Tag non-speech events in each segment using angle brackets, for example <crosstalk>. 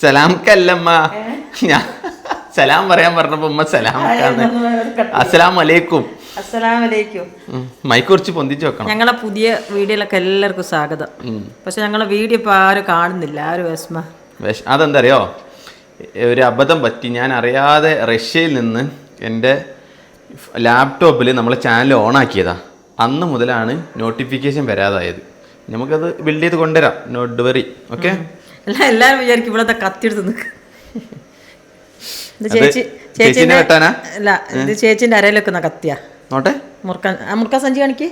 സലാംക്കല്ലമ്മ ഞാൻ സലാം പറയാൻ പറഞ്ഞപ്പോ ഉമ്മ സലാംക്കാന്ന് അസ്സലാം വലൈക്കും അസ്സലാമലൈക്കും. മൈക്ക് കുറച്ച് പൊന്തിച്ച് വെക്കണം. ഞങ്ങളെ പുതിയ വീഡിയോയിലൊക്കെ എല്ലാവർക്കും സ്വാഗതം. പക്ഷെ ഞങ്ങളെ വീഡിയോ ഇപ്പൊ ആരും കാണുന്നില്ല ആരും വിഷമ. വിഷ- അതെന്താ അറിയോ ഒരു അബദ്ധം പറ്റി. ഞാൻ അറിയാതെ റഷ്യയിൽ നിന്ന് എന്റെ ലാപ്ടോപ്പിൽ നമ്മളെ ചാനൽ ഓൺ ആക്കിയതാ. അന്ന് മുതലാണ് നോട്ടിഫിക്കേഷൻ വരാതായത്. നമുക്കത് ബിൽഡ് ചെയ്ത് കൊണ്ടുവരാം. നോട്ട് വെറി ഓക്കെ എല്ലാം എല്ലാരും വിചാരിക്കും ഇവിടെ കത്തിയെടുത്ത് നിൽക്ക് ഇത് ചേച്ചി ചേച്ചീനെ ചേച്ചിന്റെ? അല്ല ഇത് ചേച്ചിന്റെ അരയിലൊക്കെ കത്തിയാ. നോട്ടെ? മുറുക്കാൻ സഞ്ചി കാണിക്ക്.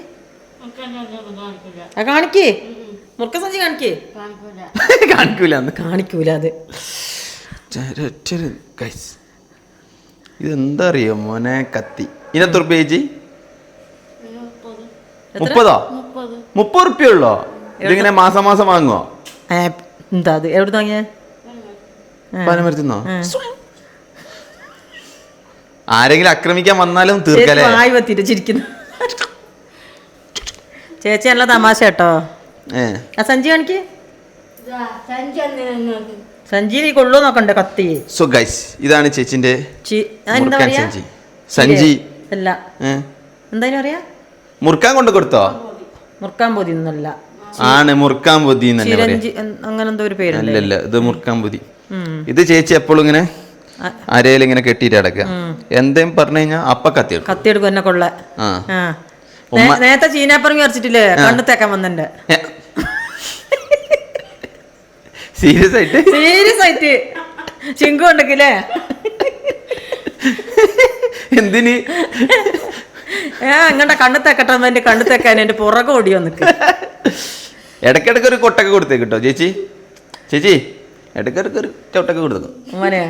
ആ കാണിക്ക്. മുറുക്കാൻ സഞ്ചി കാണിക്കേ. കാണിക്കൂല. <laughs> കാണിക്കൂല അത്. ഇതെന്താ അറിയോ മോനെ കത്തി? ഇതിനെത്ര റുപ്യ ചേച്ചി? മുപ്പതോ? മുപ്പത്. റുപ്യ ഉള്ളോ? ഇതിങ്ങനെ മാസം മാസം വാങ്ങുവോ? എന്താ അത് എവിടെ വാങ്ങിയ പനമരത്തുന്നോ ആരെങ്കിലും ആക്രമിക്കാൻ വന്നാലും തീർക്കലേ വായി വത്തിട്ട് ചിരിക്കുന്നു. ചേച്ചി നല്ല തമാശ കേട്ടോ. സഞ്ജീവണിക്ക് ആ സഞ്ചി കാണിക്ക്. സഞ്ചി നീ കൊള്ളു നോക്കണ്ടേ കത്തി. സോ ഗൈസ് ഇതാണ് ചേച്ചിന്റെ സഞ്ജി സഞ്ജി മുറുക്കാൻ സഞ്ചി സഞ്ചി അല്ല. എന്തായാലും അറിയാ മുറുക്കാൻ കൊണ്ട് കൊടുത്തോ? മുറുക്കാൻ പോതി ഒന്നല്ല ആണ് മുറുക്കാൻ പൊതി തന്നെ പറയാ. അങ്ങനെ എന്തോ ഒരു പേരുണ്ട്. അല്ലല്ല ഇത് മുറുക്കാൻ പൊതി ഇത് ചേച്ചി എപ്പോഴും ഇങ്ങനെ അരയിൽ ഇങ്ങനെ കെട്ടിയിട്ട് അടക്കുക എന്തേം പറഞ്ഞു കഴിഞ്ഞാൽ അപ്പ കത്തി കത്തിയെടുക്കും കത്തി എടുക്കും എന്നെ കൊള്ള നേരത്തെ ചീനാപ്പറങ്ങി വരച്ചിട്ടില്ലേ? കണ്ണു തേക്കാൻ വന്നിട്ട് സീരിയസ് ആയിട്ട്? സീരിയസ് ആയിട്ട്. ചിങ്കുണ്ടെങ്കിലേ എന്തിന്? ഏ അങ്ങണ്ട കണ്ണു തെക്കട്ടെ എന്റെ കണ്ണു തേക്കാൻ എന്റെ പുറകെ ഓടി വന്നിക്ക് ഇടയ്ക്കിടയ്ക്ക് ഒരു കൊട്ടൊക്കെ കൊടുത്തേ കേട്ടോ ചേച്ചി ചേച്ചി ഇടയ്ക്കിടയ്ക്ക് ഒരു ചവിട്ടൊക്കെ കൊടുത്തു മോനെ.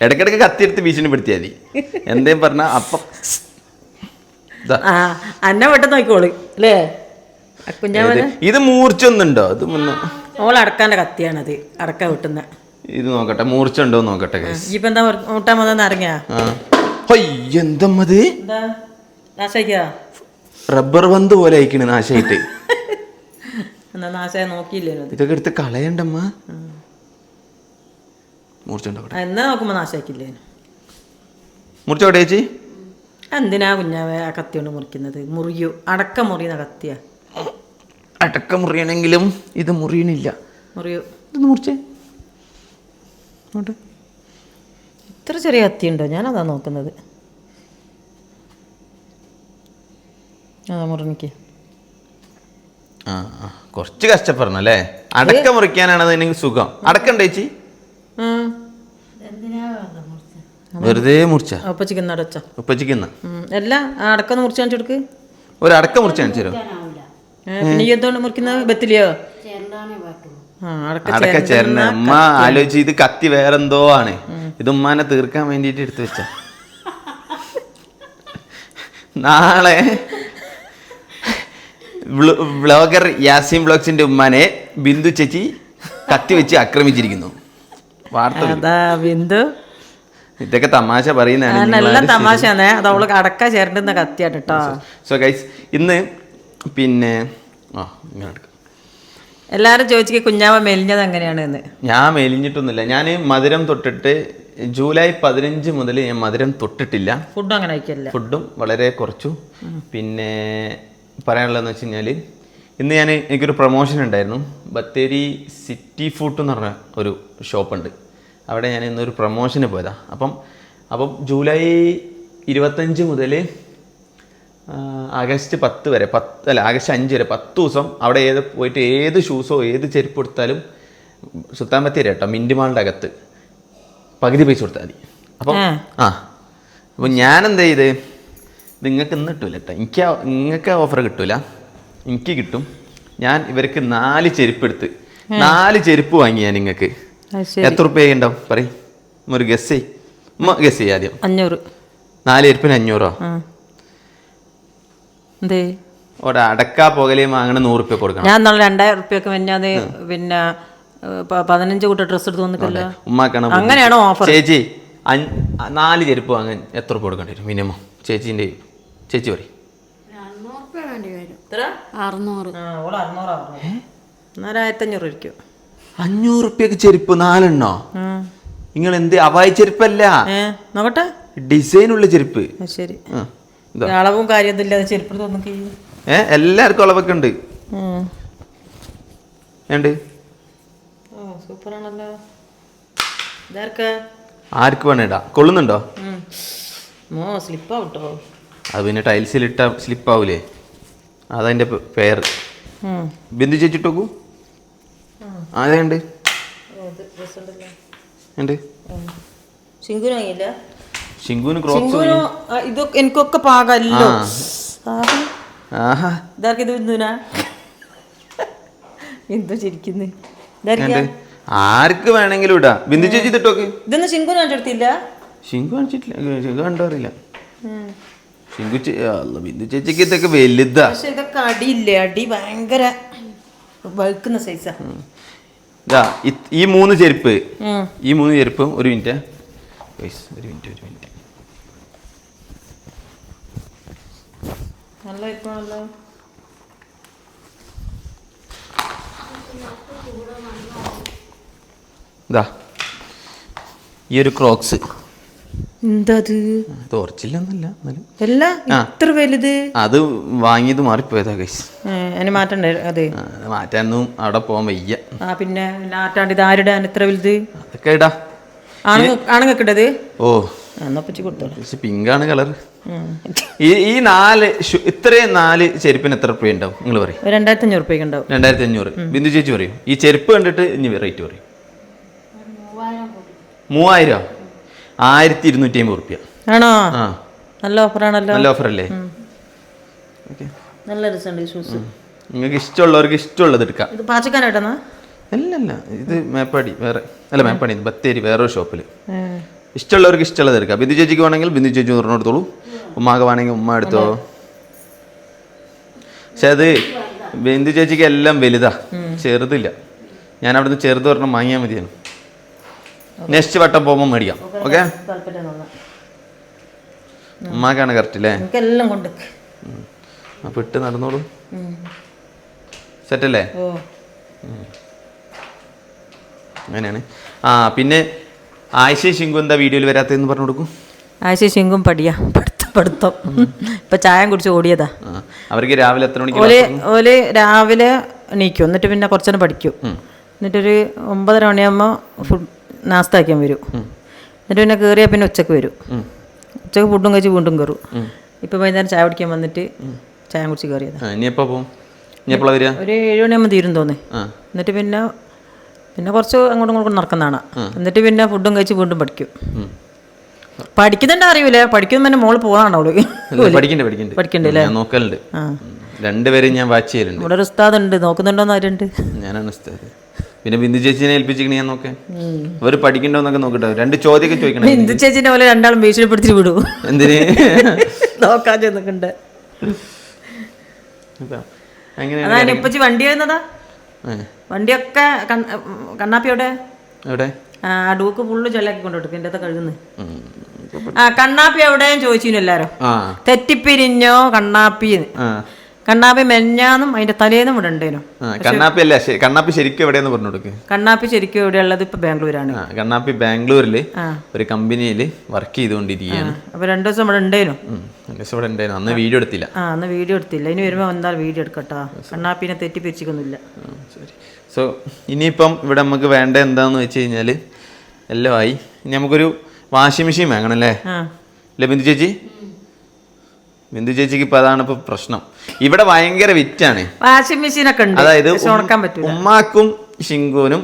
ഇടയ്ക്കിടയ്ക്ക് കത്തിയെടുത്ത് ഭീഷണിപ്പെടുത്തിയാൽ മതി എന്തേം പറഞ്ഞാൽ അപ്പം. ആ അന്നെ വെട്ടം നോക്കിക്കോളി അല്ലേ? കുഞ്ഞാവന് ഇത് മൂർച്ചൊന്നുണ്ടോ? ഇത് മുന്നോ ഓൾ അടക്കാന്റെ കത്തിയാണത് അടക്ക വെട്ടുന്ന. ഇത് നോക്കട്ടെ മൂർച്ച ഉണ്ടോ നോക്കട്ടെ. ഇപ്പൊ എന്താ മുട്ടാൻ അറിഞ്ഞാ എന്തമ്മത് റബ്ബർ ബന്ദ് പോലെ അയക്കണ് നാശായിട്ട്. <laughs> ഇതൊക്കെ എടുത്ത് കളയണ്ടമ്മ. മൂർച്ച ചേച്ചി? എന്തിനാ കുഞ്ഞാവേ ആ കത്തി കൊണ്ട് മുറിക്കുന്നത്? മുറിയു. അടക്ക മുറിയുന്ന കത്തിയാ. അടക്ക മുറിയണെങ്കിലും ഇത് മുറിയണില്ല. മുറിയു. ഇതൊന്ന് മുറിച്ചേ. ഇത്ര ചെറിയ കത്തിയുണ്ടോ? ഞാനതാ നോക്കുന്നത്. അതാ മുറിനിക്ക് ആ ആ, കുറച്ച് കഷ്ടപ്പെടണം അല്ലേ അടക്ക മുറിക്കാനാണ് അതിന് സുഖം. അടക്കണ്ട ചേച്ചി. വെറുതെ മുറിച്ച? മുറിച്ചു ചിക്കൻ നടച്ച ഉപ്പച്ചിക്കുന്ന അല്ല ആ അടക്ക ഒന്ന് മുറിച്ച് ഒരു അടക്ക മുറിച്ച് കാണിച്ചു തരുമോ ഏ, പിന്നെ ഈ മുറിക്കുന്നത്? ബത്തിലിയോ? അടക്ക അടക്ക ചേർന്ന് ഉമ്മ ആലോചിച്ച് ഇത് കത്തി വേറെന്തോ ആണ് ഇത് ഉമ്മാനെ തീർക്കാൻ വേണ്ടിയിട്ട് എടുത്തു വെച്ച. നാളെ വ്ളോഗർ യാസിൻ ബ്ലോഗ്സിന്റെ ഉമ്മാനെ ബിന്ദു ചേച്ചി കത്തി വെച്ച് ആക്രമിച്ചിരിക്കുന്നു. വാർത്ത ബിന്ദു. ഇതൊക്കെ തമാശ പറയുന്നതാണ് നല്ല തമാശയാണ്. അത് അവൾ അടക്ക ചേരണ്ടുന്ന കത്തിയാട്ടോ സോ ഗൈസ് ഇന്ന് പിന്നെ ആ ഇങ്ങനെ എല്ലാരും ചോദിച്ചു കുഞ്ഞാവ മെലിഞ്ഞത് എങ്ങനെയാണ് എന്ന് ഞാൻ മെലിഞ്ഞിട്ടൊന്നുമില്ല. ഞാൻ മധുരം തൊട്ടിട്ട് ജൂലൈ പതിനഞ്ച് മുതൽ ഞാൻ മധുരം തൊട്ടിട്ടില്ല. ഫുഡും അങ്ങനെ കഴിക്കല്ല ഫുഡും വളരെ കുറച്ചു. പിന്നെ പറയാനുള്ളതെന്ന് വെച്ച് കഴിഞ്ഞാൽ ഇന്ന് ഞാൻ എനിക്കൊരു പ്രൊമോഷൻ ഉണ്ടായിരുന്നു. ബത്തേരി സിറ്റി ഫുഡ് എന്ന് പറഞ്ഞ ഒരു ഷോപ്പുണ്ട്. അവിടെ ഞാൻ ഇന്നൊരു പ്രൊമോഷന് പോയതാണ് അപ്പം അപ്പം ജൂലൈ ഇരുപത്തഞ്ച് മുതൽ ആഗസ്റ്റ് പത്ത് വരെ പത്ത് അല്ല ആഗസ്റ്റ് അഞ്ച് വരെ പത്ത് ദിവസം അവിടെ ഏത് പോയിട്ട് ഏത് ഷൂസോ ഏത് ചെരുപ്പ് കൊടുത്താലും സുത്താൻ ബത്തേരി കേട്ടോ മിൻഡിമാളിന്റെ അകത്ത്. പകുതി പൈസ കൊടുത്താൽ മതി. അപ്പം ആ. അപ്പം ഞാൻ എന്താ ചെയ്ത്? നിങ്ങൾക്ക് ഇന്ന് കിട്ടൂല കേട്ടോ എനിക്ക് നിങ്ങൾക്ക് ഓഫർ കിട്ടൂല. എനിക്ക് കിട്ടും. ഞാൻ ഇവർക്ക് നാല് ചെരുപ്പ് എടുത്ത് നാല് ചെരുപ്പ് വാങ്ങി ഞാൻ നിങ്ങൾക്ക്. എത്ര റുപ്യ ഉണ്ടാവും പറയും. ഒരു ഗസ് ചെയ് ഗസ് ചെയ്യാം ആദ്യം. അഞ്ഞൂറ്. നാല് ചെരുപ്പിന് അഞ്ഞൂറോ? എന്തേ? അവിടെ അടക്കാ പുകലയും വാങ്ങണ നൂറ് റുപ്യ കൊടുക്കണം. ഞാൻ നാളെ രണ്ടായിരം റുപ്യൊക്കെ മിന്നാത് പിന്നെ പ- പതിനഞ്ച് കൂട്ടം ഡ്രസ്സ് എടുത്ത് വന്നിട്ടല്ലോ. ഉമ്മാക്കാണ് അങ്ങനെയാണോ ഓഫർ? ചേച്ചി അഞ്ച് നാല് ചെരുപ്പ് വാങ്ങാൻ എത്ര രൂപ കൊടുക്കേണ്ടി വരും മിനിമം? ചേച്ചീന്റെ ചേച്ചി പറയും. അറുന്നൂറാ. ആയിരത്തഞ്ഞൂറ് ഇരിക്കും അഞ്ഞൂറ് റുപ്യക്ക് ചെരുപ്പ് നാലെണ്ണോ? നിങ്ങൾ എന്ത് അവായി ചെരുപ്പല്ല? ഏ നോക്കട്ടെ. ഡിസൈൻ ഉള്ള ചെരുപ്പ്. ആ, ശരി. ആ. അളവും കാര്യമൊന്നും ഇല്ലാതെ ചെരുപ്പ് തോന്നിക്ക് ഏ എല്ലാവർക്കും അളവൊക്കെ ഉണ്ട്. ഉണ്ട് സൂപ്പറാണല്ലോ. ആർക്ക് വേണേടാ കൊള്ളുന്നുണ്ടോ? മോ സ്ലിപ്പ് സ്ലിപ്പാവട്ടോ? അത് പിന്നെ ടൈൽസിൽ ഇട്ട സ്ലിപ്പ് ആവൂലേ അതതിന്റെ പേർ. ബിന്ദു ചേച്ചിട്ടോക്കൂ ആരെയുണ്ട് ഉണ്ട് വാങ്ങിയില്ല ശിങ്കുവിന് ക്രോക്സ് ഇതൊക്കെ എനിക്കൊക്കെ പാകല്ലോ. ആഹാ. ഇതാർക്ക് ഇത് ബിന്ദുനാ എന്തോ ചിരിക്കുന്നു. ഇതാർക്കാ ആർക്ക് വേണമെങ്കിലും ഇടാ. ബിന്ദു ചേച്ചി ഇതിട്ടോക്ക്. ഇതൊന്നും ശിങ്കുന് കാണിച്ചെടുത്തില്ല ശിങ്കു കാണിച്ചിട്ടില്ല. ശിങ്കു കണ്ടറിയില്ല. ശിങ്കു ചേ അല്ല ബിന്ദു ചേച്ചിക്ക് ഇതൊക്കെ വലുതാ. പക്ഷെ ഇതൊക്കെ അടിയില്ലേ? അടി ഭയങ്കര വഴുക്കുന്ന സൈസാ ഇതാ ഇത്- ഈ മൂന്ന് ചെരുപ്പ്. ഈ മൂന്ന് ചെരുപ്പും ഒരു മിനിറ്റ്. ഒരു മിനിറ്റ് ഒരു മിനിറ്റ് നല്ല ഇതാ. ഈ ഒരു ക്രോക്സ്. എന്താ അത് ഇത് ഒറിജിനലൊന്നല്ല എന്നാലും. അല്ല ഇത്ര വലുത്? അത് വാങ്ങിയത് മാറിപ്പോയതാ കൈസ് മാറ്റണ്ടേ അതെ? മാറ്റാനൊന്നും അവിടെ പോകാൻ വയ്യ. ആ പിന്നെ ആരുടെ ഇത്ര വലുത്? അതൊക്കെ ഇടാ. ആണുങ്ങൾക്കിട്ടത് ഓ. പിങ്കാണ് കളർ. ഈ ഈ നാല് ഇത്രയും നാല് ചെരുപ്പിന് എത്ര രൂപ ഉണ്ടാവും നിങ്ങൾ പറയും. രണ്ടായിരത്തി അഞ്ഞൂറ് റുപ്യക്ക് ഉണ്ടാവും രണ്ടായിരത്തി അഞ്ഞൂറ് ബിന്ദു ചേച്ചി പറയും. ഈ ചെരുപ്പ് കണ്ടിട്ട് ഇനി റേറ്റ് പറയും. മൂവായിരം ആയിരത്തി ഇരുന്നൂറ്റി അമ്പത് റുപ്യ. ആണോ? നല്ല ഓഫറാണല്ലോ. നല്ല ഓഫർ അല്ലേ നല്ല രസമുണ്ട് ഷൂസ്. നിങ്ങൾക്ക് ഇഷ്ടമുള്ളവർക്ക് ഇഷ്ടമുള്ളത് എടുക്കാം. ഇത് പാച്ചക്കാനായിട്ടാ അല്ല അല്ല ഇത് മേപ്പാടി വേറെ അല്ല മേപ്പാടി ബത്തേരി വേറൊരു ഷോപ്പിൽ ഇഷ്ടമുള്ളവർക്ക് ഇഷ്ടമുള്ളത് എടുക്കാം. ബിന്ദു ചേച്ചിക്ക് വേണമെങ്കിൽ ബിന്ദു ചേച്ചി പറഞ്ഞു എടുത്തോളൂ ഉമ്മാക്ക് വേണമെങ്കിൽ ഉമ്മ എടുത്തോ? പക്ഷെ അത് ബിന്ദു ചേച്ചിക്ക് എല്ലാം വലുതാ ചെറുതില്ല. ഞാൻ അവിടുന്ന് ചെറുത് പറഞ്ഞാൽ വാങ്ങിയാൽ മതിയാണ് നെക്സ്റ്റ് വട്ടം പോകുമ്പോൾ മേടിക്കാം ഓക്കെ ഉമ്മാക്കാണ് കറക്റ്റ് അല്ലേ അപ്പൊ ഇട്ട് നടന്നോളൂ. സെറ്റല്ലേ ഓ. അങ്ങനെയാണ്. ആ പിന്നെ ആയിഷ ശിങ്കു എന്താ വീഡിയോയിൽ വരാത്തതെന്ന് പറഞ്ഞു കൊടുക്കും. ആയിഷ ശിങ്കും പടിയാ. പഠിത്തം പഠിത്തം. ഇപ്പൊ ചായം കുടിച്ച് ഓടിയതാ. അവർക്ക് രാവിലെ എത്ര മണിക്ക് ഓലെ ഓലെ രാവിലെ എണീക്കും. എന്നിട്ട് പിന്നെ കുറച്ചേരം പഠിക്കും. എന്നിട്ടൊരു ഒമ്പതര മണിയാകുമ്പോൾ ഫുഡ് നാസ്ത ആക്കാൻ വരും എന്നിട്ട് പിന്നെ കയറിയാൽ പിന്നെ ഉച്ചയ്ക്ക് വരും. ഉച്ചയ്ക്ക് ഫുഡും കഴിച്ച് വീണ്ടും കയറും ഇപ്പം വൈകുന്നേരം ചായ കുടിക്കാൻ വന്നിട്ട് ചായം കുടിച്ച് കയറിയതാ ആ ഇനി എപ്പോൾ പോകും ഇനി എപ്പോഴാണ് വരിക? ഒരു ഏഴ് മണിയാകുമ്പോൾ തീരും തോന്നേ എന്നിട്ട് പിന്നെ പിന്നെ കുറച്ച് അങ്ങോട്ടും ഇങ്ങോട്ടും നടക്കുന്നതാണ്. എന്നിട്ട് പിന്നെ ഫുഡും കഴിച്ച് വീണ്ടും പഠിക്കും. പഠിക്കുന്നുണ്ട് അറിയില്ല പഠിക്കുന്ന തന്നെ മോൾ പോകാനാണ് അവൾ. അല്ല, പഠിക്കണ്ടേ പഠിക്കണ്ടേ. നോക്കലുണ്ട്. രണ്ടുപേരും ഞാൻ വാച്ച് ചെയ്യലുണ്ട്. ഇവിടെ ഒരു ഉസ്താദ് ഉണ്ട് നോക്കുന്നുണ്ടോന്ന് ആരുണ്ട്? ഞാനാണ് ഉസ്താദ്. പിന്നെ ബിന്ദു ചേച്ചിനെ ഞാൻ നോക്കേ അവർ പഠിക്കണ്ടോന്നൊക്കെ നോക്കട്ടെ. രണ്ട് ചോദ്യമൊക്കെ ചോദിക്കണേ. ബിന്ദു ചേച്ചിനെ പോലെ രണ്ടാളും ഭീഷണിപ്പെടുത്തി വിടൂ. എന്തിന്? നോക്കാൻ ചെന്നിട്ടുണ്ട്. ഇതാ. അങ്ങനെയാണ് അതാണ് ഇപ്പച്ചി വണ്ടി വരുന്നതാ? വണ്ടിയൊക്കെ കണ്ണാപ്പിയോടെ കണ്ണാപ്പി എവിടെ? ആ ഡൂക്ക് ഫുള്ള് ചെല്ലാക്കി കൊണ്ടുവിട്ടു എന്റെ അത് കഴുകുന്നു ആ കണ്ണാപ്പി എവിടെയും ചോദിച്ചു എല്ലാരും തെറ്റിപ്പിരിഞ്ഞോ കണ്ണാപ്പി കണ്ണാപ്പി മെഞ്ഞാന്നും അതിന്റെ തലേന്നും ഇവിടെ ഉണ്ടേനു. കണ്ണാപ്പി അല്ല കണ്ണാപ്പി ശരിക്കും എവിടെയെന്ന് പറഞ്ഞു കൊടുക്ക്. കണ്ണാപ്പി ശരിക്കും എവിടെയുള്ളത് ഇപ്പൊ ബാംഗ്ലൂരാണ്. കണ്ണാപ്പി ബാംഗ്ലൂരിൽ ഒരു കമ്പനിയിൽ വർക്ക് ചെയ്തുകൊണ്ടിരിക്കുകയാണ്. അപ്പൊ രണ്ടു ദിവസം ഇവിടെ ഉണ്ടേനു. രണ്ടു ദിവസം ഇവിടെ ഉണ്ടായിരുന്നു അന്ന് വീഡിയോ എടുത്തില്ല. ആ അന്ന് വീഡിയോ എടുത്തില്ല. ഇനി വരുമ്പോ എന്താ വീഡിയോ എടുക്കട്ടോ. കണ്ണാപ്പിനെ തെറ്റിപ്പിരിച്ചിക്കൊന്നുമില്ല ശരി. സോ ഇനിയിപ്പം ഇവിടെ നമുക്ക് വേണ്ട എന്താന്ന് വെച്ച് കഴിഞ്ഞാൽ എല്ലാം ആയി. ഇനി നമുക്കൊരു വാഷിംഗ് മെഷീൻ വാങ്ങണം അല്ലേ അല്ലേ ബിന്ദു ചേച്ചി? ബിന്ദു ചേച്ചിക്ക് ഇപ്പൊ അതാണ് ഇപ്പൊ പ്രശ്നം. ഇവിടെ ഭയങ്കര വിറ്റാണ്. വാഷിംഗ് മെഷീൻ ഒക്കെ ഉണ്ട്. അതായത് ഉമ്മാക്കും ഷിങ്കുവിനും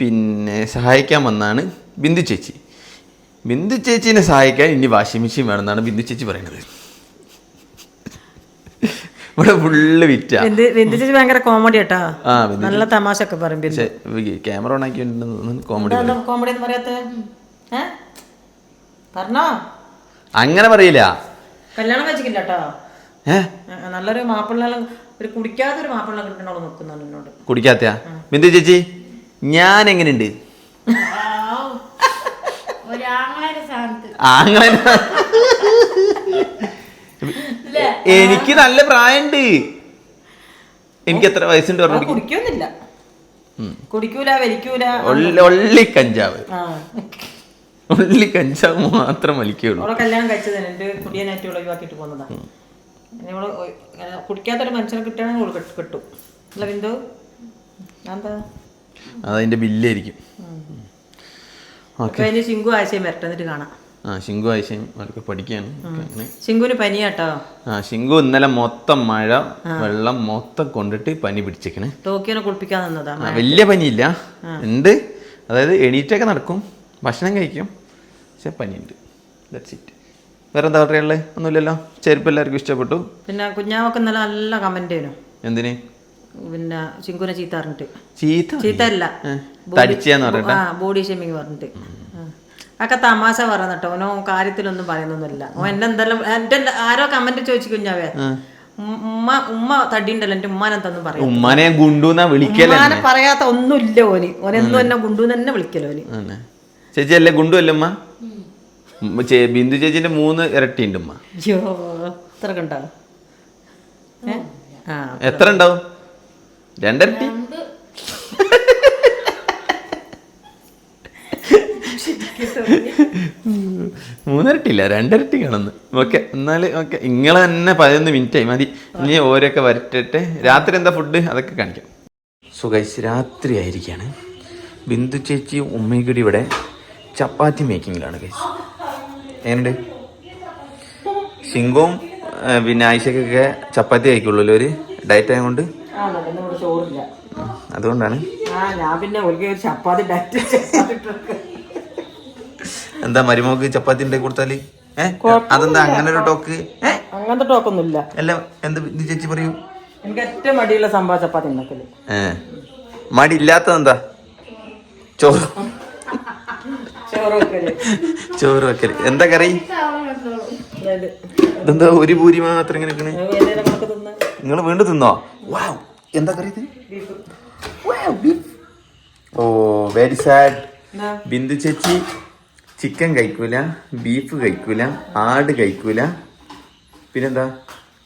പിന്നെ സഹായിക്കാൻ വന്നാണ് ബിന്ദു ചേച്ചി. ബിന്ദു ചേച്ചിനെ സഹായിക്കാൻ ഇനി വാഷിംഗ് മെഷീൻ വേണമെന്നാണ് ബിന്ദു ചേച്ചി പറയുന്നത്. ഇവിടെ ഫുള്ള് വിറ്റാ ചേച്ചി ഭയങ്കര കോമഡി കേട്ടാ ആ നല്ല തമാശ ഒക്കെ പറയും ബിന്ദു ക്യാമറ ഓൺ ആക്കി കോമഡി കോമഡി എന്ന് പറയാത്ത? പറഞ്ഞോ. അങ്ങനെ പറയില്ല. കല്യാണം കഴിച്ചിട്ടില്ല കേട്ടോ നല്ലൊരു മാപ്പിള്ള ഒരു കുടിക്കാത്തൊരു മാപ്പിള്ള കിട്ടണോൾ നോക്കുന്നുണ്ട് എന്നോട്. കുടിക്കാത്തയാ? ബിന്ദു ചേച്ചി ഞാൻ എങ്ങനെയുണ്ട് അങ്ങനെ എനിക്ക് നല്ല പ്രായമുണ്ട് എനിക്ക് എത്ര വയസ്സുണ്ട് പറഞ്ഞു കുടിക്കൊന്നുമില്ല. കുടിക്കൂല വലിക്കൂല ഒള്ളി ഒള്ളി കഞ്ചാവ്. ഒള്ളി കഞ്ചാവ് മാത്രം വലിക്കുള്ളൂ. കല്യാണം കഴിച്ചതാണ് എന്റെ കുടിയനായിട്ട് നമ്മൾ ഇങ്ങനെ കുടിക്കാത്തൊരു മനുഷ്യനെ കിട്ടുകയാണെങ്കിൽ കിട്ടും കിട്ടും. അല്ല ബിന്ദു എന്താ അതതിന്റെ ബില്ലായിരിക്കും. ചിങ്കു ആശയം വരട്ടെ എന്നിട്ട് കാണാം. ആ ശിങ്കു ആയിഷയും അവർക്ക് പഠിക്കുകയാണ്. അങ്ങനെ. ശിങ്കുവിന് പനിയാട്ടോ? ആ ശിങ്കു ഇന്നലെ മൊത്തം മഴ വെള്ളം മൊത്തം കൊണ്ടിട്ട് പനി പിടിച്ചേക്കണേ. ടോക്കിയോനെ കുളിപ്പിക്കാൻ നിന്നതാ ആ, വലിയ പനിയില്ല. ഉണ്ട്. അതായത് എണീറ്റൊക്കെ നടക്കും. ഭക്ഷണം കഴിക്കും. പക്ഷെ പനിയുണ്ട്. ദാറ്റ്സ് ഇറ്റ് വേറെ എന്താ പറയുള്ളത് ഒന്നുമില്ലല്ലോ. ചെരുപ്പ് എല്ലാവർക്കും ഇഷ്ടപ്പെട്ടു. പിന്നെ കുഞ്ഞാവൊക്കെ ഇന്നലെ നല്ല കമന്റ് ചെയ്യുന്നു എന്തിന്? പിന്നെ ശിങ്കുനെ ചീത്ത? പറഞ്ഞിട്ട് ചീത്ത ചീത്ത അല്ല തടിച്ചെന്ന് ആ ബോഡി ഷേമിങ് പറഞ്ഞിട്ട്. ആ. തമാശ തമാശ പറഞ്ഞിട്ടോ ഓനോ കാര്യത്തിലൊന്നും പറയുന്നൊന്നുമില്ല. ഓ എന്റെ എന്തെല്ലാം എന്റെ ആരോ കമന്റ് ചോദിച്ചു കുഞ്ഞാവേ. ഉമ്മ ഉമ്മ തടിയുണ്ടല്ലോ എന്റെ ഉമ്മാനെന്തൊന്നും പറയും. ഉമ്മാനെ ഗുണ്ടുന്നാ വിളിക്കല്ലേ ഉമ്മാനെ പറയാത്ത ഒന്നുമില്ല ഓന്. ഓനെന്നും എന്നെ ഗുണ്ടു തന്നെ വിളിക്കലോ ഓന്. ചേച്ചി അല്ലേ ഗുണ്ടു അല്ലേ ഉമ്മ? ബിന്ദു ചേച്ചിന്റെ മൂന്ന് ഇരട്ടി ഉണ്ട് ഉമ്മ. അയ്യോ എത്ര കണ്ടോ ആ എത്ര ഉണ്ടാവും? രണ്ടിരട്ടി? <laughs> <laughs> മൂന്നിരട്ടി ഇല്ല രണ്ടിരട്ടി കാണുന്നു ഓക്കെ എന്നാൽ ഓക്കെ ഇങ്ങളെ തന്നെ പതിനൊന്ന് മിനിറ്റ് ആയി മതി. ഇനി ഓരോക്കെ വരട്ടെ രാത്രി എന്താ ഫുഡ് അതൊക്കെ കാണിക്കാം. സുഖൈസ് രാത്രി ആയിരിക്കാണ്. ബിന്ദു ചേച്ചി ഉമ്മയും കൂടി ഇവിടെ ചപ്പാത്തി മേക്കിങ്ങിലാണ് ഗൈസ് എങ്ങനെയുണ്ട്? സിംഗവും പിന്നെ ആയിഷക്കൊക്കെ ചപ്പാത്തി കഴിക്കുള്ളൂ ഒരു ഡയറ്റ് ആയതുകൊണ്ട് അതുകൊണ്ടാണ്. ഞാൻ പിന്നെ ചപ്പാത്തി ഡയറ്റ് എന്താ മരുമോക്ക് ചപ്പാത്തി ഉണ്ടാക്കി കൊടുത്താൽ? ഏഹ് അതെന്താ അങ്ങനെ ഒരു ടോക്ക്? അങ്ങനത്തെ ടോക്കൊന്നുമില്ല. അല്ല എന്താ ചേച്ചി പറയൂ? എനിക്ക് ഏറ്റവും മടിയുള്ള സംഭവം ചപ്പാത്തി ഉണ്ടാക്കൽ. മടി ഇല്ലാത്തതെന്താ ചോറ്. ചോറ് വെക്കൽ എന്താ കറി? ഇതെന്താ ഒരു പൂരി മാത്രം ഇങ്ങനെ നിങ്ങൾ വീണ്ടും തിന്നോ? വാവ് എന്താ കറി ഇത്? ഓ വെരി സാഡ് ബിന്ദു ചേച്ചി. ചിക്കൻ കഴിക്കൂല ബീഫ് കഴിക്കൂല ആട് കഴിക്കൂല പിന്നെന്താ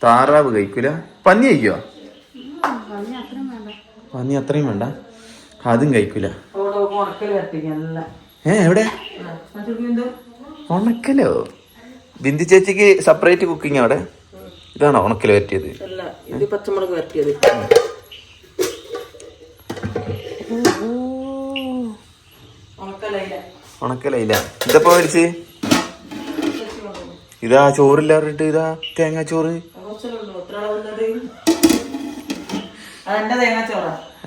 താറാവ് കഴിക്കൂല. പന്നി കഴിക്കുവോ? പന്നി അത്രയും വേണ്ട. അതും കഴിക്കൂല. ഏ എവിടെ? ഉണക്കലോ? ബിന്ദു ചേച്ചിക്ക് സെപ്പറേറ്റ് കുക്കിംഗ് അവിടെ? ഇതാണോ ഉണക്കൽ പറ്റിയത് പച്ചമുളക് വരട്ടിയത്. ഉണക്കലയില്ല ഇതപ്പോ മേടിച്ച്? ഇതാ ചോറില്ല പറഞ്ഞിട്ട് ഇതാ തേങ്ങാ ചോറ്.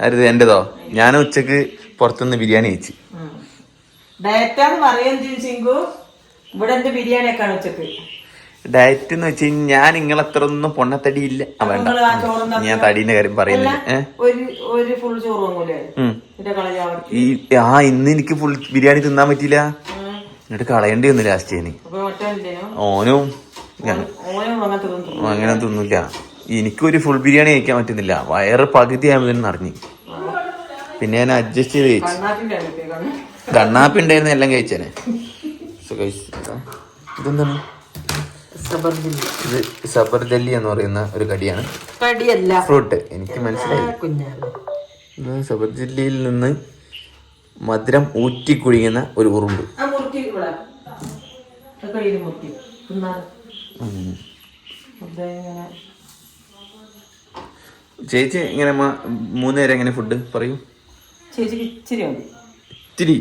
അരുത് എന്റേതോ? ഞാൻ ഉച്ചയ്ക്ക് പുറത്തുനിന്ന് ബിരിയാണി കഴിച്ചു. ഇവിടെ ബിരിയാണി ഉച്ചയ്ക്ക്? ഡയറ്റ് എന്ന് വെച്ച് ഞാൻ ഞാൻ നിങ്ങളത്ര ഒന്നും പൊണ്ണത്തടി ഇല്ല ആ, വേണ്ട. നിങ്ങൾ ആ ചോറും ഞാൻ തടീന്റെ കാര്യം പറയുന്നില്ല. ഒരു ഫുൾ ചോറ് ഈ ആ ഇന്ന് എനിക്ക് ഫുൾ ബിരിയാണി തിന്നാൻ പറ്റിയില്ല. എന്നിട്ട് കളയേണ്ടി വന്നു ലാസ്റ്റ് ഞാൻ ഓനും അങ്ങനെ തിന്നില്ല. എനിക്കൊരു ഫുൾ ബിരിയാണി കഴിക്കാൻ പറ്റുന്നില്ല. വയറ് പകുതി ആകുമ്പോൾ നിറഞ്ഞു. പിന്നെ ഞാൻ അഡ്ജസ്റ്റ് ചെയ്ത് കഴിച്ചു. കണ്ണാപ്പി ഉണ്ടായിരുന്നു എല്ലാം കഴിച്ചേനെ. ഇതാ. ഇതെന്താണ്? സബർജില്ല ഇത് എന്ന് പറയുന്ന ഒരു കടിയാണ്. ഫ്രൂട്ട് എനിക്ക് മനസ്സിലായി. ഇത് സബർ ജല്ലിയിൽ നിന്ന് മധുരം ഊറ്റി കുഴിയുന്ന ഒരു ഉറുമ്പ്. ചേച്ചി ഇങ്ങനെ മൂന്ന് നേരം എങ്ങനെ ഫുഡ് പറയൂ? ചേച്ചിക്ക് ഇച്ചിരി മതി. ഇത്തിരി.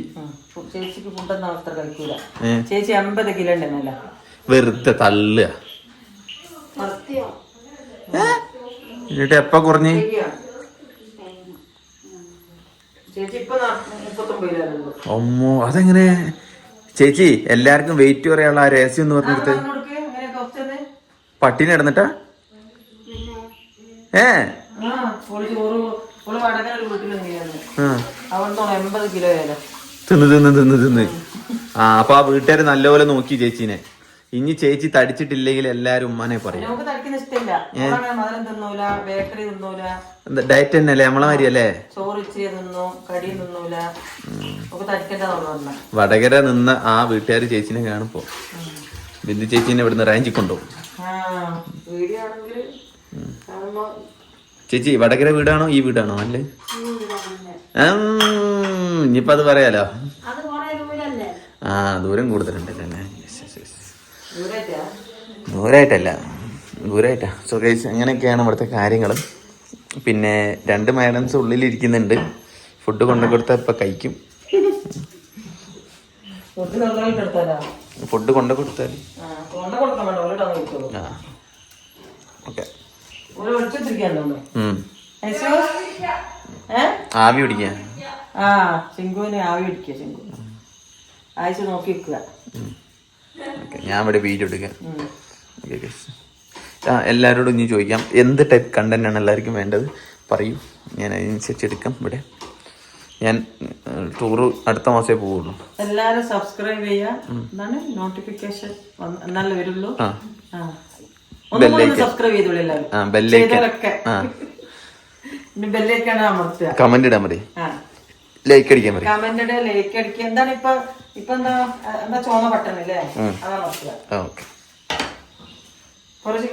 ചേച്ചിക്ക് ഫുഡൊന്നും അത്ര കഴിക്കൂല. ചേച്ചി അമ്പത് കിലോ ഉണ്ടെന്നല്ല വെറുതെ തള്ളുക. എന്നിട്ട് എപ്പ കുറഞ്ഞ് ചേച്ചി ഇപ്പൊ നാ- മുപ്പത്തൊമ്പത് കിലോ ഉള്ളൂ അമ്മോ അതെങ്ങനെ? ചേച്ചി എല്ലാവർക്കും വെയിറ്റ് കുറയാനുള്ള ആ രഹസ്യം എന്ന് പറഞ്ഞെടുത്ത് പട്ടിണി കിടന്നിട്ടാ? ഏ? തിന്ന് തിന്ന് തിന്ന് തിന്ന്. ആ അപ്പൊ ആ വീട്ടുകാർ നല്ലപോലെ നോക്കി ചേച്ചീനെ. ഇനി ചേച്ചി തടിച്ചിട്ടില്ലെങ്കിൽ എല്ലാരും ഉമ്മാനെ പറയും. ഡയറ്റ് തന്നെ അല്ലേ നമ്മളെ മാതിരി അല്ലേ? വടകര നിന്ന് ആ വീട്ടുകാർ ചേച്ചിനെ കാണുമ്പോ ബിന്ദു ചേച്ചിനെ ഇവിടുന്ന് റാഞ്ചി കൊണ്ടുപോകും ചേച്ചി വടകര വീടാണോ ഈ വീടാണോ അല്ലേ? ഈ വീടാണ് ഉം, ഇനിയിപ്പോ അത് പറയാലോ? ആ ദൂരം കൂടുതലുണ്ടല്ലേ? yes. ദൂരമായിട്ടല്ല ദൂരമായിട്ടാണ് സോ ഗൈസ് അങ്ങനെയൊക്കെയാണ് ഇവിടുത്തെ കാര്യങ്ങൾ പിന്നെ രണ്ട് മാഡംസ് ഉള്ളിലിരിക്കുന്നുണ്ട്. ഫുഡ് കൊണ്ടു കൊടുത്താൽ ഇപ്പം കഴിക്കും. ഫുഡ് കൊണ്ടു കൊടുത്താൽ ആ ഓക്കെ ആവി പിടിക്കാൻ ആ ശിങ്കുവിനെ ആവി പിടിക്കുക ശിങ്കു ആഴ്ച നോക്കി വെക്കുക ഓക്കെ ഞാൻ ഇവിടെ വീഡിയോ എടുക്കാം. ഓക്കെ ഗൈസ് എല്ലാവരോടും ഇനി ചോദിക്കാം. എന്ത് ടൈപ്പ് കണ്ടന്റ് ആണ് എല്ലാവർക്കും വേണ്ടത്? പറയൂ. ഞാൻ അതിനനുസരിച്ച് എടുക്കാം. ഇവിടെ ഞാൻ ടൂർ അടുത്ത മാസമേ പോവുള്ളൂ. എല്ലാവരും സബ്സ്ക്രൈബ് ചെയ്യാ നോട്ടിഫിക്കേഷൻ എന്നാലേ വരുള്ളൂ. സബ്സ്ക്രൈബ് ചെയ്തോളൂ എല്ലാവരും. കമന്റ് ഇടാൻ മതി. ലൈക്ക് അടിക്കാൻ മതി. കമന്റിന്റെ ലൈക്ക് അടിക്കുക. എന്താണ് ഇപ്പൊ ഇപ്പൊ എന്താ എന്താ ചോന്ന ബട്ടൺ അല്ലേ അതാണ് അമർത്തുക ഓക്കെ കുറച്ച്